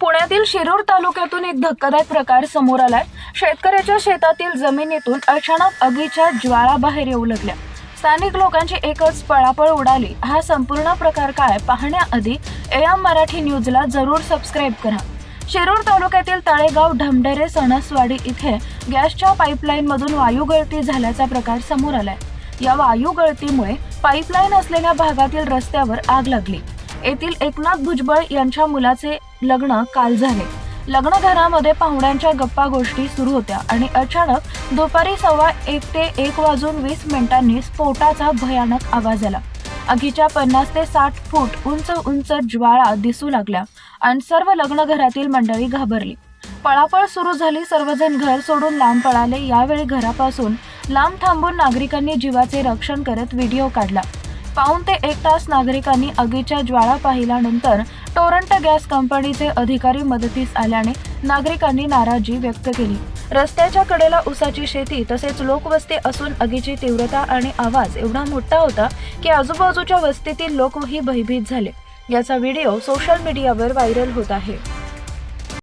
पुण्यातील शिरूर तालुक्यातून एक धक्कादायक प्रकार समोर आलाय. शेतकऱ्याच्या शेतातील जमिनीतून अचानक आगीच्या ज्वाळा बाहेर येऊ लागल्या. स्थानिक लोकांची एकच पळापळ उडाली. हा संपूर्ण प्रकार काय पाहण्याआधी एम मराठी न्यूजला जरूर सबस्क्राईब करा. शिरूर तालुक्यातील तळेगाव ढमढेरे सणसवाडी इथे गॅसच्या पाईपलाईनमधून वायू गळती झाल्याचा प्रकार समोर आलाय. या वायू गळतीमुळे पाईपलाईन असलेल्या भागातील रस्त्यावर आग लागली. येथील एकनाथ भुजबळ यांच्या मुलाचे लग्न काल झाले. लग्न घरामध्ये पाहुण्यांच्या गप्पा गोष्टी सुरू होत्या आणि अचानक दुपारी सव्वा एक ते एक वाजून वीस मिनिटांनी स्फोटाचा भयानक आवाज आला. आगीच्या पन्नास ते साठ फूट उंच उंच ज्वाळा दिसू लागल्या आणि सर्व लग्न घरातील मंडळी घाबरली. पळापळ सुरू झाली सर्वजण घर सोडून लांब पळाले. यावेळी घरापासून लांब थांबून नागरिकांनी जीवाचे रक्षण करत व्हिडिओ काढला. पाऊण ते एक तास नागरिकांनी आगीच्या ज्वाळा पाहिल्यानंतर टोरंट गॅस कंपनीचे अधिकारी मदतीस आल्याने नागरिकांनी नाराजी व्यक्त केली. रस्त्याच्या कडेला उसाची शेती तसेच लोकवस्ती असून आगीची तीव्रता आणि आवाज एवढा मोठा होता की आजूबाजूच्या वस्तीतील लोकही भयभीत झाले. याचा व्हिडिओ सोशल मीडियावर व्हायरल होत आहे.